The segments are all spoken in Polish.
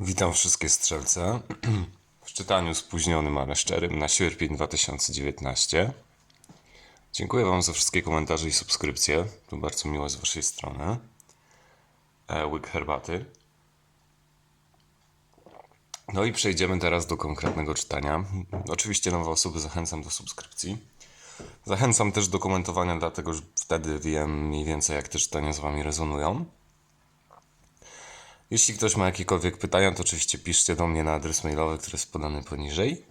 Witam wszystkie strzelce w czytaniu spóźnionym, ale szczerym na sierpień 2019. Dziękuję Wam za wszystkie komentarze i subskrypcje. To bardzo miłe z Waszej strony. E, łyk herbaty. No i przejdziemy teraz do konkretnego czytania. Oczywiście nowe osoby zachęcam do subskrypcji. Zachęcam też do komentowania, dlatego że wtedy wiem mniej więcej, jak te czytania z Wami rezonują. Jeśli ktoś ma jakiekolwiek pytania, to oczywiście piszcie do mnie na adres mailowy, który jest podany poniżej.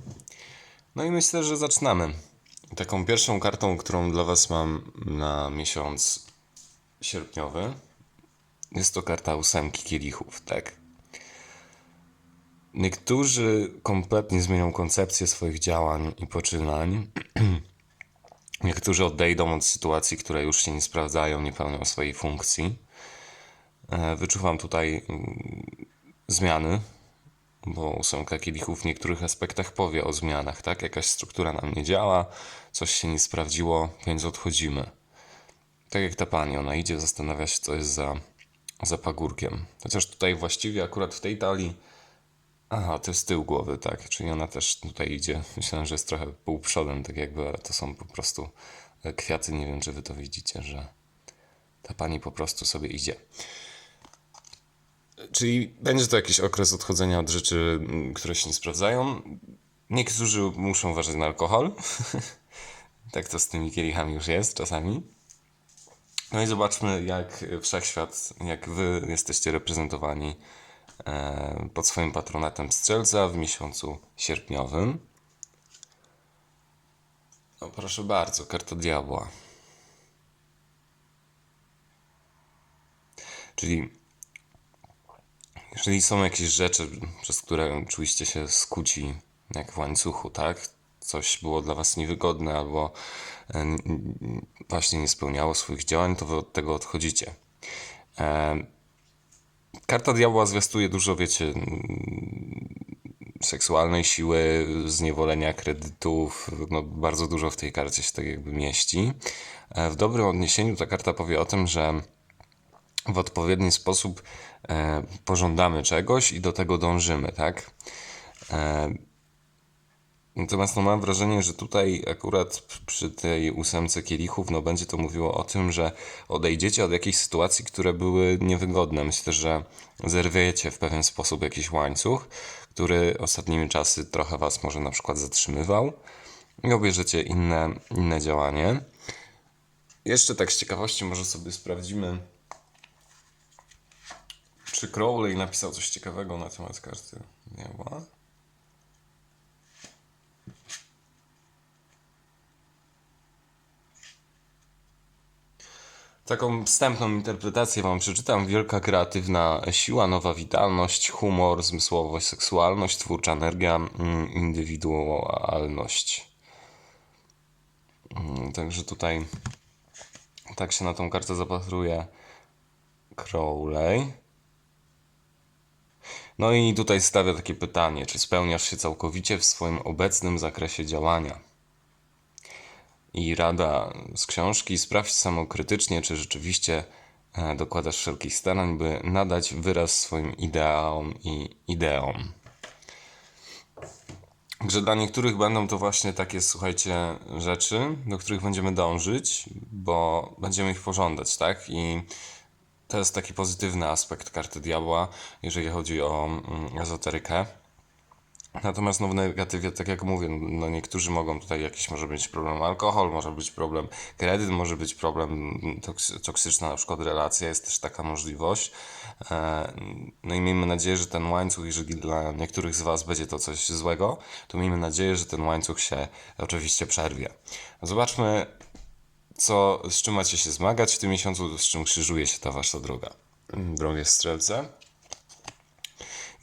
No i myślę, że zaczynamy. Taką pierwszą kartą, którą dla Was mam na miesiąc sierpniowy, jest to karta ósemki kielichów, tak? Niektórzy kompletnie zmienią koncepcję swoich działań i poczynań. Niektórzy odejdą od sytuacji, które już się nie sprawdzają, nie pełnią swojej funkcji. E, Wyczuwam tutaj mm, zmiany, bo ósemka kielichów w niektórych aspektach powie o zmianach, tak? Jakaś struktura nam nie działa, coś się nie sprawdziło, więc odchodzimy. Tak jak ta pani, ona idzie, zastanawia się, co jest za, za pagórkiem. Chociaż tutaj właściwie akurat w tej talii. Aha, to jest tył głowy, tak. Czyli ona też tutaj idzie. Myślałem, że jest trochę pół przodem, tak jakby, ale to są po prostu e, kwiaty. Nie wiem, czy wy to widzicie, że ta pani po prostu sobie idzie. Czyli będzie to jakiś okres odchodzenia od rzeczy, mm, które się nie sprawdzają. Niektórzy muszą uważać na alkohol. tak to z tymi kielichami już jest czasami. No i zobaczmy, jak wszechświat, jak wy jesteście reprezentowani e, pod swoim patronatem strzelca w miesiącu sierpniowym. No proszę bardzo, karta diabła. Czyli jeżeli są jakieś rzeczy, przez które czuliście się skuci, jak w łańcuchu, tak? Coś było dla was niewygodne albo e, właśnie nie spełniało swoich działań, to wy od tego odchodzicie. E, Karta diabła zwiastuje dużo, wiecie, seksualnej siły, zniewolenia kredytów. No, bardzo dużo w tej karcie się tak jakby mieści. E, W dobrym odniesieniu ta karta powie o tym, że w odpowiedni sposób pożądamy czegoś i do tego dążymy, tak? E, natomiast no, mam wrażenie, że tutaj akurat przy tej ósemce kielichów, no będzie to mówiło o tym, że odejdziecie od jakichś sytuacji, które były niewygodne. Myślę, że zerwiecie w pewien sposób jakiś łańcuch, który ostatnimi czasy trochę was może na przykład zatrzymywał i obierzecie inne, inne działanie. Jeszcze tak z ciekawości może sobie sprawdzimy, czy Crowley napisał coś ciekawego na temat karty diabła? Taką wstępną interpretację Wam przeczytam. Wielka kreatywna siła, nowa witalność, humor, zmysłowość, seksualność, twórcza energia, mm, indywidualność. Mm, Także tutaj tak się na tą kartę zapatruje Crowley. No i tutaj stawia takie pytanie, czy spełniasz się całkowicie w swoim obecnym zakresie działania? I rada z książki, sprawdź samokrytycznie, czy rzeczywiście e, dokładasz wszelkich starań, by nadać wyraz swoim ideałom i ideom. Że dla niektórych będą to właśnie takie, słuchajcie, rzeczy, do których będziemy dążyć, bo będziemy ich pożądać, tak? I to jest taki pozytywny aspekt karty diabła, jeżeli chodzi o mm, ezoterykę. Natomiast no, w negatywie, tak jak mówię, no, niektórzy mogą tutaj jakiś może być problem alkohol, może być problem kredyt, może być problem mm, toksy, toksyczna na przykład relacja, jest też taka możliwość. E, No i miejmy nadzieję, że ten łańcuch, jeżeli dla niektórych z Was będzie to coś złego, to miejmy nadzieję, że ten łańcuch się oczywiście przerwie. Zobaczmy, co, z czym macie się zmagać w tym miesiącu, z czym krzyżuje się ta Wasza droga. Drogie strzelce.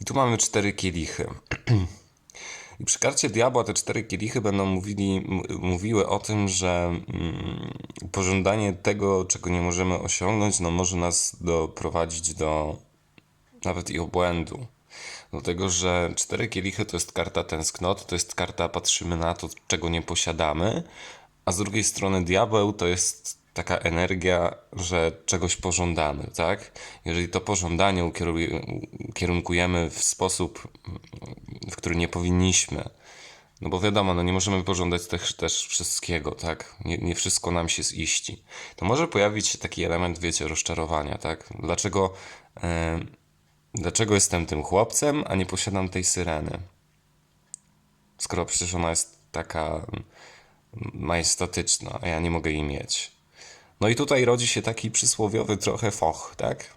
I tu mamy cztery kielichy. I przy karcie diabła te cztery kielichy będą mówili, mówiły o tym, że mm, pożądanie tego, czego nie możemy osiągnąć, no może nas doprowadzić do nawet i obłędu. Dlatego, że cztery kielichy to jest karta tęsknoty, to jest karta patrzymy na to, czego nie posiadamy, a z drugiej strony diabeł to jest taka energia, że czegoś pożądamy, tak? Jeżeli to pożądanie ukierunkujemy w sposób, w który nie powinniśmy, no bo wiadomo, no nie możemy pożądać też, też wszystkiego, tak? Nie, nie wszystko nam się ziści. To może pojawić się taki element, wiecie, rozczarowania, tak? Dlaczego, e, dlaczego jestem tym chłopcem, a nie posiadam tej syreny? Skoro przecież ona jest taka majestatyczna, a ja nie mogę jej mieć. No i tutaj rodzi się taki przysłowiowy trochę foch, tak?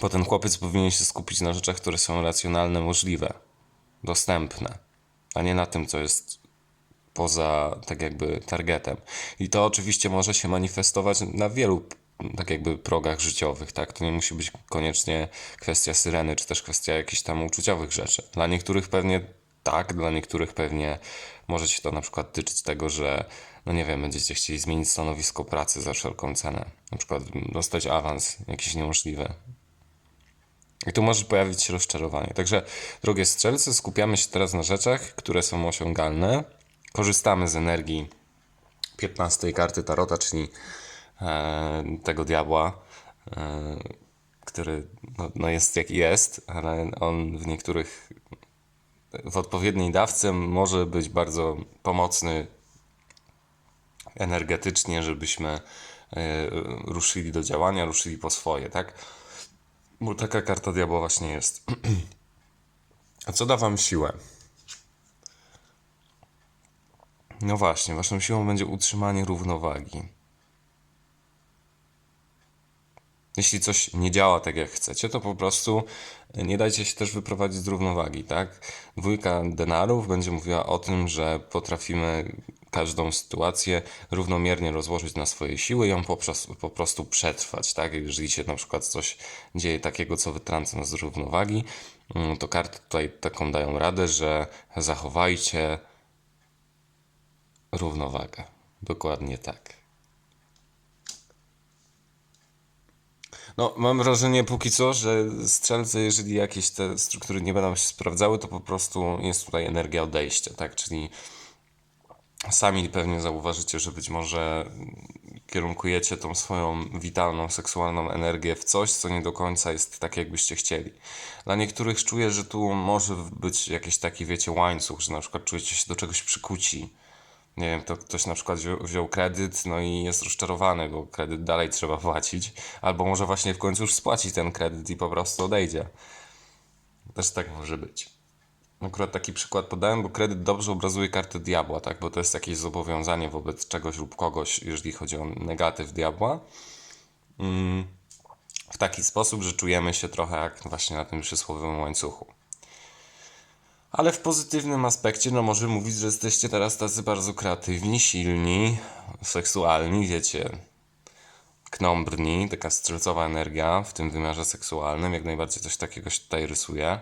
Bo ten chłopiec powinien się skupić na rzeczach, które są racjonalne, możliwe, dostępne, a nie na tym, co jest poza tak jakby targetem. I to oczywiście może się manifestować na wielu tak jakby progach życiowych, tak? To nie musi być koniecznie kwestia syreny, czy też kwestia jakichś tam uczuciowych rzeczy. Dla niektórych pewnie tak, dla niektórych pewnie może się to na przykład tyczyć tego, że no nie wiem, będziecie chcieli zmienić stanowisko pracy za wszelką cenę. Na przykład dostać awans jakiś niemożliwy. I tu może pojawić się rozczarowanie. Także, drogie strzelcy, skupiamy się teraz na rzeczach, które są osiągalne. Korzystamy z energii 15 karty Tarota, czyli e, tego diabła, e, który no, no jest jak jest, ale on w niektórych, w odpowiedniej dawce może być bardzo pomocny energetycznie, żebyśmy e, ruszyli do działania, ruszyli po swoje, tak? Bo taka karta diabła właśnie jest. A co da wam siłę? No właśnie, waszą siłą będzie utrzymanie równowagi. Jeśli coś nie działa tak jak chcecie, to po prostu nie dajcie się też wyprowadzić z równowagi, tak? Dwójka denarów będzie mówiła o tym, że potrafimy każdą sytuację równomiernie rozłożyć na swoje siły i ją po prostu, po prostu przetrwać, tak? Jeżeli się na przykład coś dzieje takiego, co wytrąca nas z równowagi, mm, to karty tutaj taką dają radę, że zachowajcie równowagę. Dokładnie tak. No, mam wrażenie póki co, że strzelce, jeżeli jakieś te struktury nie będą się sprawdzały, to po prostu jest tutaj energia odejścia, tak? Czyli sami pewnie zauważycie, że być może kierunkujecie tą swoją witalną, seksualną energię w coś, co nie do końca jest tak, jakbyście chcieli. Dla niektórych czuję, że tu może być jakiś taki, wiecie, łańcuch, że na przykład czujecie się do czegoś przykuci. Nie wiem, to ktoś na przykład wziął, kredyt, no i jest rozczarowany, bo kredyt dalej trzeba płacić. Albo może właśnie w końcu już spłaci ten kredyt i po prostu odejdzie. Też tak może być. Akurat taki przykład podałem, bo kredyt dobrze obrazuje kartę diabła, tak? Bo to jest jakieś zobowiązanie wobec czegoś lub kogoś, jeżeli chodzi o negatyw diabła. Mm, w taki sposób, że czujemy się trochę jak właśnie na tym przysłowiowym łańcuchu. Ale w pozytywnym aspekcie, no może mówić, że jesteście teraz tacy bardzo kreatywni, silni, seksualni, wiecie, knombrni, taka strzelcowa energia w tym wymiarze seksualnym, jak najbardziej coś takiego się tutaj rysuje.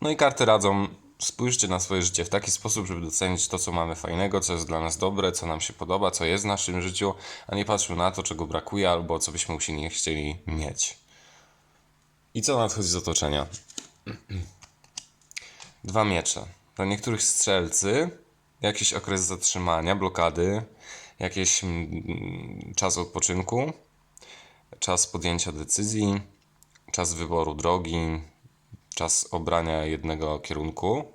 No i karty radzą, spójrzcie na swoje życie w taki sposób, żeby docenić to, co mamy fajnego, co jest dla nas dobre, co nam się podoba, co jest w naszym życiu, a nie patrzmy na to, czego brakuje albo co byśmy musieli chcieli mieć. I co nadchodzi z otoczenia? Dwa miecze. Dla niektórych strzelcy jakiś okres zatrzymania, blokady, jakiś mm, czas odpoczynku, czas podjęcia decyzji, czas wyboru drogi, czas obrania jednego kierunku.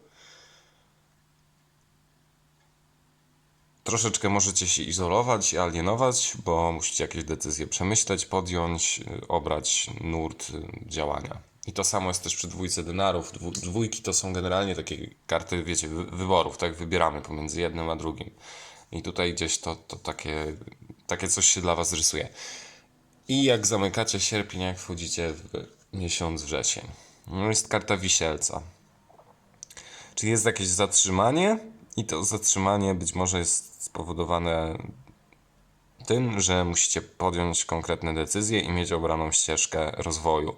Troszeczkę możecie się izolować i alienować, bo musicie jakieś decyzje przemyśleć, podjąć, y, obrać nurt y, działania. I to samo jest też przy dwójce denarów. Dwójki to są generalnie takie karty, wiecie, wy- wyborów, tak? Wybieramy pomiędzy jednym a drugim. I tutaj gdzieś to, to takie, takie coś się dla Was rysuje. I jak zamykacie sierpień, jak wchodzicie w miesiąc wrzesień. No jest karta wisielca. Czyli jest jakieś zatrzymanie i to zatrzymanie być może jest spowodowane tym, że musicie podjąć konkretne decyzje i mieć obraną ścieżkę rozwoju.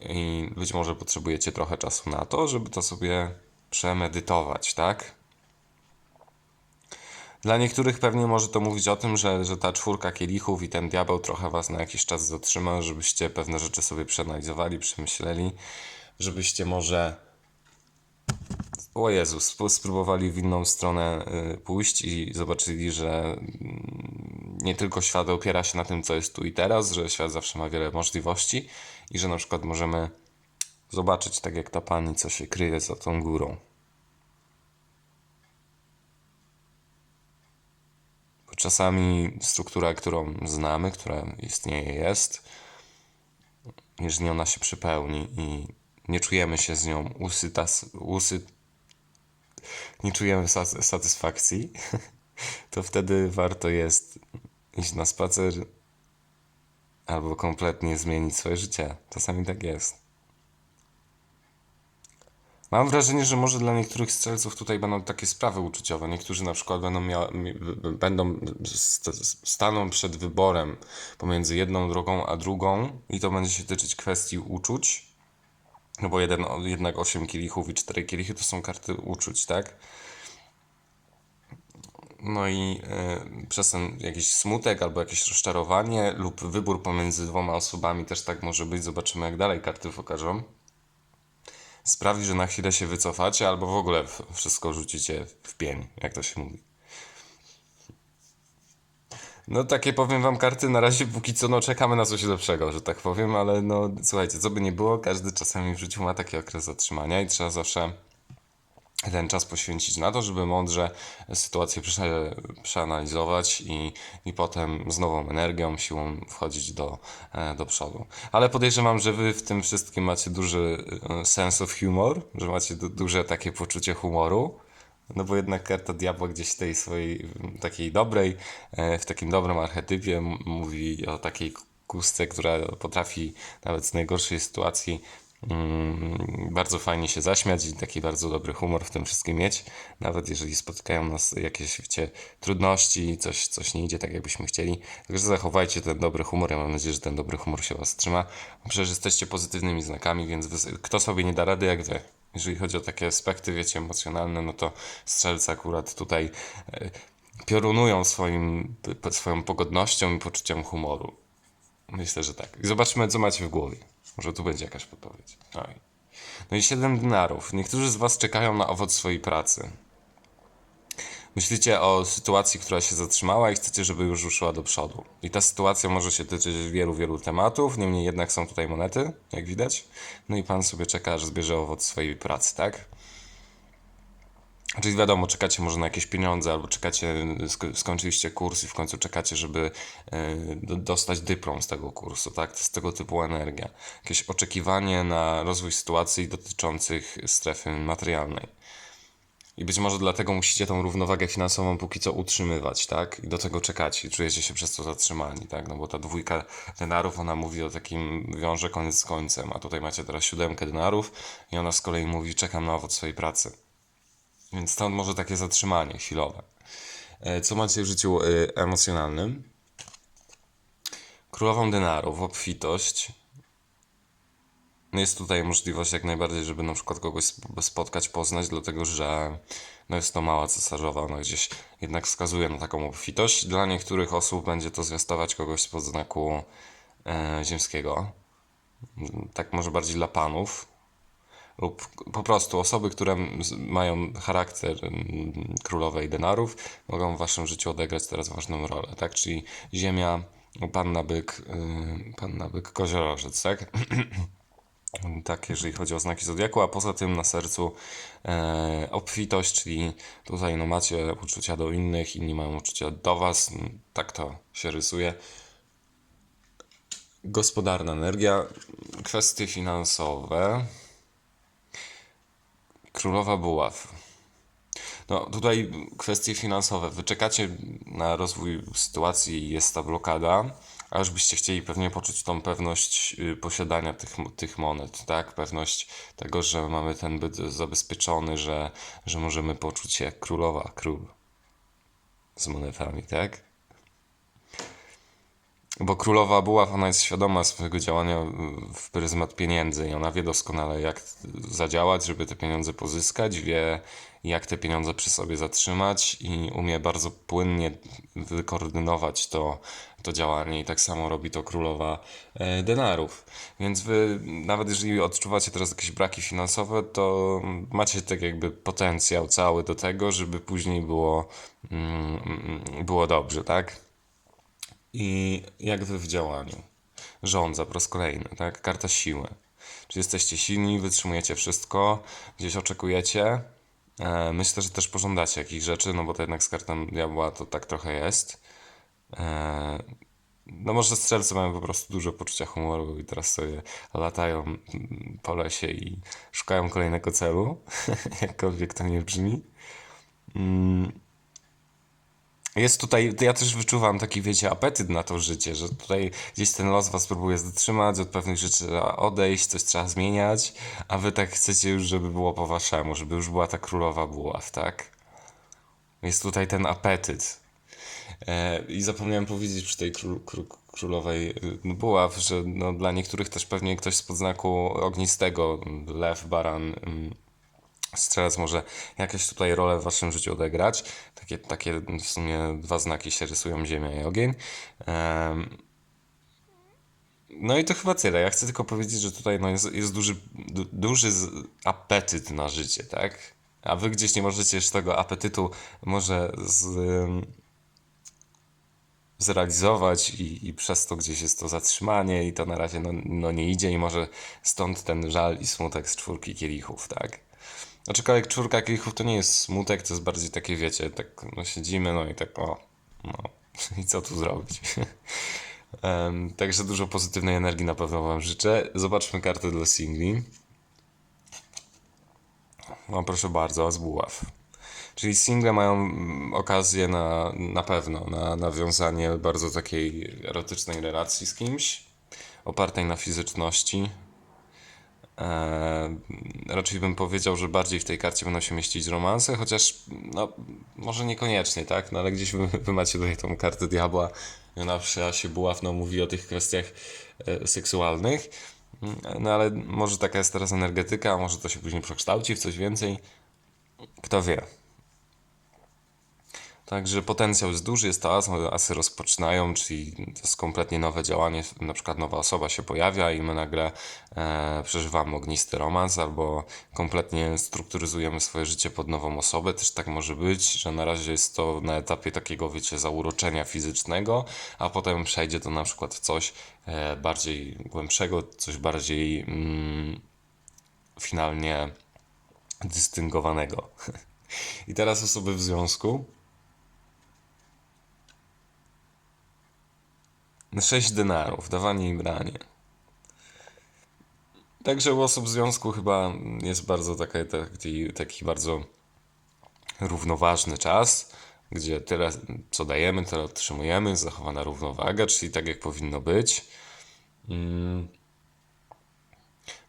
I być może potrzebujecie trochę czasu na to, żeby to sobie przemedytować, tak? Dla niektórych pewnie może to mówić o tym, że, że ta czwórka kielichów i ten diabeł trochę was na jakiś czas zatrzyma, żebyście pewne rzeczy sobie przeanalizowali, przemyśleli, żebyście może o Jezus, sp- spróbowali w inną stronę y, pójść i zobaczyli, że mm, nie tylko świat opiera się na tym, co jest tu i teraz, że świat zawsze ma wiele możliwości i że na przykład możemy zobaczyć, tak jak ta pani, co się kryje za tą górą. Bo czasami struktura, którą znamy, która istnieje, jest, jeżeli ona się przepełni i nie czujemy się z nią usyta, usy, nie czujemy sat- satysfakcji, to wtedy warto jest iść na spacer albo kompletnie zmienić swoje życie. Czasami tak jest. Mam wrażenie, że może dla niektórych strzelców tutaj będą takie sprawy uczuciowe. Niektórzy na przykład będą, mia- mi- będą st- staną przed wyborem pomiędzy jedną drogą a drugą i to będzie się tyczyć kwestii uczuć. No bo jeden, jednak 8 kielichów i 4 kielichy to są karty uczuć, tak? No i y, przez ten jakiś smutek albo jakieś rozczarowanie lub wybór pomiędzy dwoma osobami też tak może być. Zobaczymy jak dalej karty pokażą. Sprawi, że na chwilę się wycofacie albo w ogóle wszystko rzucicie w pień, jak to się mówi. No takie powiem wam karty, na razie póki co no czekamy na coś lepszego, że tak powiem, ale no słuchajcie, co by nie było, każdy czasami w życiu ma taki okres zatrzymania i trzeba zawsze ten czas poświęcić na to, żeby mądrze sytuację prze, przeanalizować i, i potem z nową energią, siłą wchodzić do, e, do przodu. Ale podejrzewam, że wy w tym wszystkim macie duży e, sense of humor, że macie du, duże takie poczucie humoru. No bo jednak karta diabła gdzieś tej swojej takiej dobrej, e, w takim dobrym archetypie mówi o takiej kustce, która potrafi nawet z najgorszej sytuacji mm, bardzo fajnie się zaśmiać i taki bardzo dobry humor w tym wszystkim mieć, nawet jeżeli spotykają nas jakieś wiecie, trudności, coś, coś nie idzie tak jakbyśmy chcieli. Także zachowajcie ten dobry humor, ja mam nadzieję, że ten dobry humor się was trzyma. Przecież jesteście pozytywnymi znakami, więc kto sobie nie da rady jak wy. Jeżeli chodzi o takie aspekty, wiecie, emocjonalne, no to strzelcy akurat tutaj e, piorunują swoim, swoją pogodnością i poczuciem humoru. Myślę, że tak. I zobaczmy, co macie w głowie. Może tu będzie jakaś podpowiedź. Oj. No i 7 dinarów. Niektórzy z Was czekają na owoc swojej pracy. Myślicie o sytuacji, która się zatrzymała i chcecie, żeby już ruszyła do przodu. I ta sytuacja może się tyczyć wielu, wielu tematów, niemniej jednak są tutaj monety, jak widać. No i Pan sobie czeka, aż zbierze owoc swojej pracy, tak? Czyli wiadomo, czekacie może na jakieś pieniądze, albo czekacie, sk- skończyliście kurs i w końcu czekacie, żeby e, do- dostać dyplom z tego kursu, tak? To jest tego typu energia. Jakieś oczekiwanie na rozwój sytuacji dotyczących strefy materialnej. I być może dlatego musicie tą równowagę finansową póki co utrzymywać, tak? I do tego czekacie, czujecie się przez to zatrzymani, tak? No bo ta dwójka denarów, ona mówi o takim, wiąże koniec z końcem, a tutaj macie teraz siódemkę denarów i ona z kolei mówi, czekam na owoc swojej pracy. Więc stąd może takie zatrzymanie chwilowe. E, Co macie w życiu e, emocjonalnym? Królową denarów, obfitość. No Jest tutaj możliwość jak najbardziej, żeby na przykład kogoś sp- spotkać, poznać, dlatego że no jest to mała cesarzowa, ona gdzieś jednak wskazuje na taką obfitość. Dla niektórych osób będzie to zwiastować kogoś z podznaku e, ziemskiego. Tak może bardziej dla panów, lub po prostu osoby, które mają charakter królowej denarów, mogą w waszym życiu odegrać teraz ważną rolę, tak? Czyli ziemia, panna byk, yy, panna byk, koziorożec, tak? Tak, jeżeli chodzi o znaki zodiaku, a poza tym na sercu e, obfitość, czyli tutaj no macie uczucia do innych, inni mają uczucia do was, tak to się rysuje. Gospodarna energia, kwestie finansowe, Królowa Buław. No tutaj kwestie finansowe. Wy czekacie na rozwój sytuacji jest ta blokada, a już byście chcieli pewnie poczuć tą pewność y, posiadania tych, tych monet, tak? Pewność tego, że mamy ten byt zabezpieczony, że, że możemy poczuć się jak królowa, król z monetami, tak? Bo królowa buław, ona jest świadoma swojego działania w pryzmat pieniędzy i ona wie doskonale, jak zadziałać, żeby te pieniądze pozyskać, wie, jak te pieniądze przy sobie zatrzymać i umie bardzo płynnie wykoordynować to, to działanie. I tak samo robi to królowa e, denarów. Więc wy, nawet jeżeli odczuwacie teraz jakieś braki finansowe, to macie tak jakby potencjał cały do tego, żeby później było, mm, mm, było dobrze, tak? I jak wy w działaniu? Rządza po raz kolejny, tak? Karta siły. Czy jesteście silni, wytrzymujecie wszystko, gdzieś oczekujecie? E, myślę, że też pożądacie jakichś rzeczy, no bo to jednak z kartą diabła to tak trochę jest. E, no może strzelcy mają po prostu dużo poczucia humoru i teraz sobie latają mm, po lesie i szukają kolejnego celu, jakkolwiek to nie brzmi. Jest tutaj, ja też wyczuwam taki, wiecie, apetyt na to życie, że tutaj gdzieś ten los was próbuje zatrzymać, od pewnych rzeczy trzeba odejść, coś trzeba zmieniać, a wy tak chcecie już, żeby było po waszemu, żeby już była ta królowa buław, tak? Jest tutaj ten apetyt. E, I zapomniałem powiedzieć przy tej król, król, królowej y, buław, że no, dla niektórych też pewnie ktoś z podznaku ognistego, lew, baran, ym, strzelec może jakieś tutaj rolę w waszym życiu odegrać. Takie, takie w sumie dwa znaki się rysują, ziemia i ogień. No i to chyba tyle. Ja chcę tylko powiedzieć, że tutaj no jest, jest duży, du, duży apetyt na życie, tak? A wy gdzieś nie możecie już tego apetytu może z, zrealizować i, i przez to gdzieś jest to zatrzymanie i to na razie no, no nie idzie i może stąd ten żal i smutek z czwórki kielichów, tak? Aczkolwiek czwórka kielichów to nie jest smutek, to jest bardziej takie, wiecie, tak no, siedzimy, no i tak o, no i co tu zrobić? Em, także dużo pozytywnej energii na pewno wam życzę. Zobaczmy kartę dla singli. No proszę bardzo, z buław. Czyli single mają mm, okazję na, na pewno na nawiązanie bardzo takiej erotycznej relacji z kimś, opartej na fizyczności. Eee, raczej bym powiedział, że bardziej w tej karcie będą się mieścić romanse, chociaż no, może niekoniecznie, tak? No ale gdzieś wy, wy macie tutaj tą kartę diabła ona przy Asie Buław no, mówi o tych kwestiach e, seksualnych. No ale może taka jest teraz energetyka, może to się później przekształci w coś więcej. Kto wie. Także potencjał jest duży, jest to as, asy rozpoczynają, czyli to jest kompletnie nowe działanie, na przykład nowa osoba się pojawia i my nagle e, przeżywamy ognisty romans, albo kompletnie strukturyzujemy swoje życie pod nową osobę, też tak może być, że na razie jest to na etapie takiego, wiecie, zauroczenia fizycznego, a potem przejdzie to na przykład w coś e, bardziej głębszego, coś bardziej mm, finalnie dystyngowanego. I teraz osoby w związku. Sześć denarów, dawanie i branie. Także u osób w związku chyba jest bardzo taki, taki, taki bardzo równoważny czas, gdzie tyle co dajemy, tyle otrzymujemy, zachowana równowaga, czyli tak jak powinno być.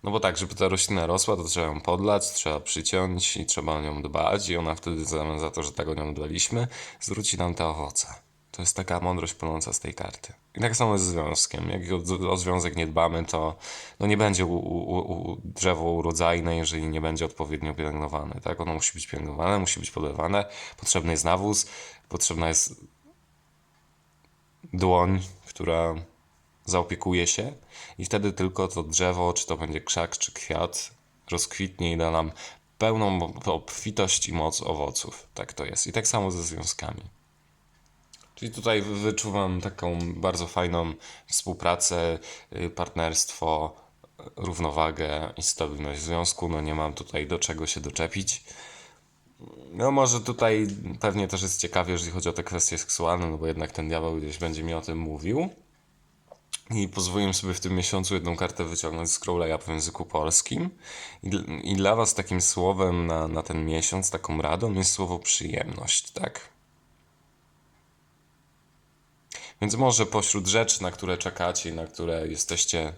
No bo tak, żeby ta roślina rosła, to trzeba ją podlać, trzeba przyciąć i trzeba o nią dbać i ona wtedy zamian za to, że tak o nią dbaliśmy, zwróci nam te owoce. To jest taka mądrość płynąca z tej karty. I tak samo jest z związkiem. Jak o, o związek nie dbamy, to no nie będzie u, u, u drzewo urodzajne, jeżeli nie będzie odpowiednio pielęgnowane. Tak? Ono musi być pielęgnowane, musi być polewane, potrzebny jest nawóz, potrzebna jest dłoń, która zaopiekuje się i wtedy tylko to drzewo, czy to będzie krzak, czy kwiat, rozkwitnie i da nam pełną obfitość i moc owoców. Tak to jest. I tak samo ze związkami. Czyli tutaj wyczuwam taką bardzo fajną współpracę, y, partnerstwo, równowagę i stabilność związku. No nie mam tutaj do czego się doczepić. No może tutaj pewnie też jest ciekawie, jeżeli chodzi o te kwestie seksualne, no bo jednak ten diabeł gdzieś będzie mi o tym mówił. I pozwoliłem sobie w tym miesiącu jedną kartę wyciągnąć z Crowley'a w języku polskim. I, I dla Was takim słowem na, na ten miesiąc, taką radą jest słowo przyjemność, tak? Więc może pośród rzeczy, na które czekacie i na które jesteście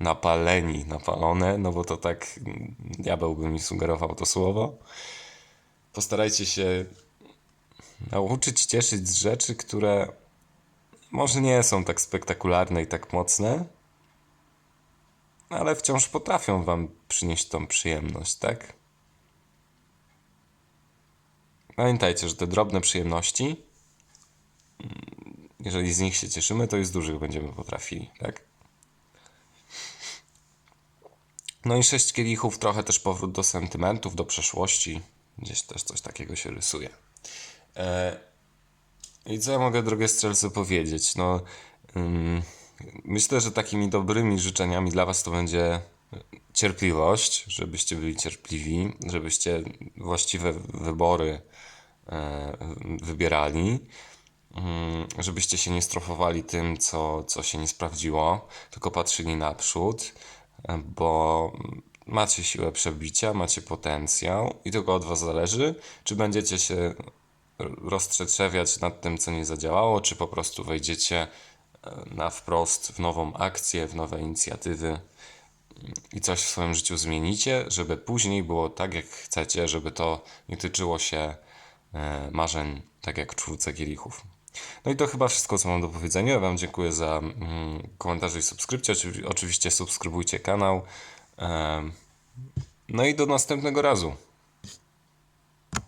napaleni, napalone, no bo to tak mm, diabeł by mi sugerował to słowo, postarajcie się nauczyć cieszyć z rzeczy, które może nie są tak spektakularne i tak mocne, ale wciąż potrafią Wam przynieść tą przyjemność, tak? Pamiętajcie, że te drobne przyjemności, mm, jeżeli z nich się cieszymy, to i z dużych będziemy potrafili, tak? No i sześć kielichów, trochę też powrót do sentymentów, do przeszłości. Gdzieś też coś takiego się rysuje. E, I co ja mogę, drogie strzelcy, powiedzieć? No, ym, myślę, że takimi dobrymi życzeniami dla Was to będzie cierpliwość, żebyście byli cierpliwi, żebyście właściwe wybory e, wybierali, żebyście się nie strofowali tym, co, co się nie sprawdziło, tylko patrzyli naprzód, e, bo macie siłę przebicia, macie potencjał i tylko od Was zależy, czy będziecie się roztrzetrzewiać nad tym, co nie zadziałało, czy po prostu wejdziecie e, na wprost w nową akcję, w nowe inicjatywy i coś w swoim życiu zmienicie, żeby później było tak, jak chcecie, żeby to nie tyczyło się e, marzeń, tak jak czwórce kielichów. No i to chyba wszystko, co mam do powiedzenia. Ja Wam dziękuję za mm, komentarze i subskrypcję. Oczywi- Oczywiście subskrybujcie kanał. Em, No i do następnego razu.